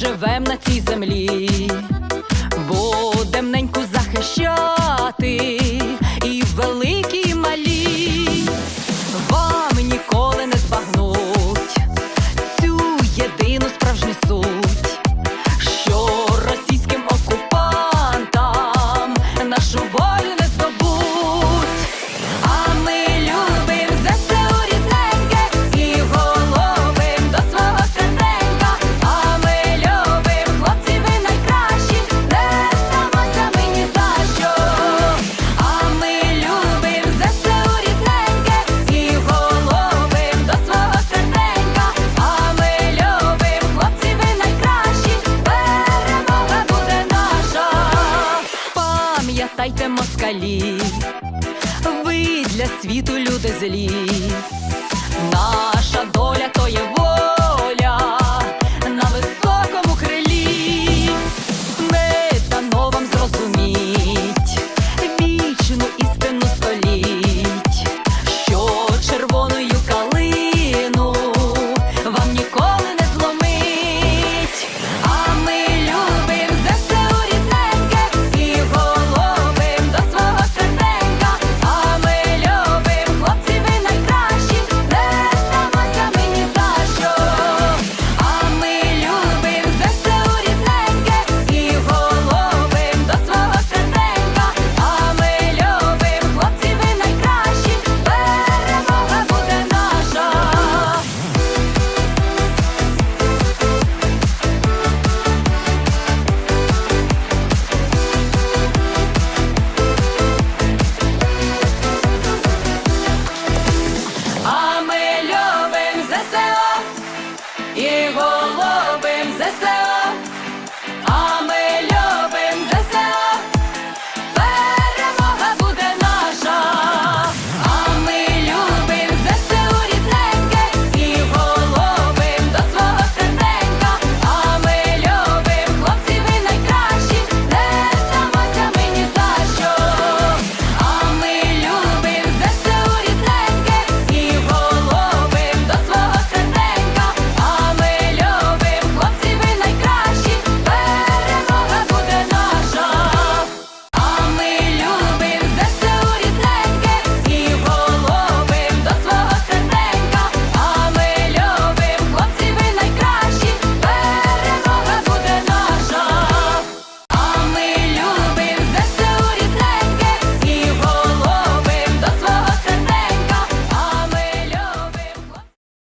живем на цій землі, будем неньку захищати. далі, ви для світу люди злі, наша доля. і голубим ЗСУ.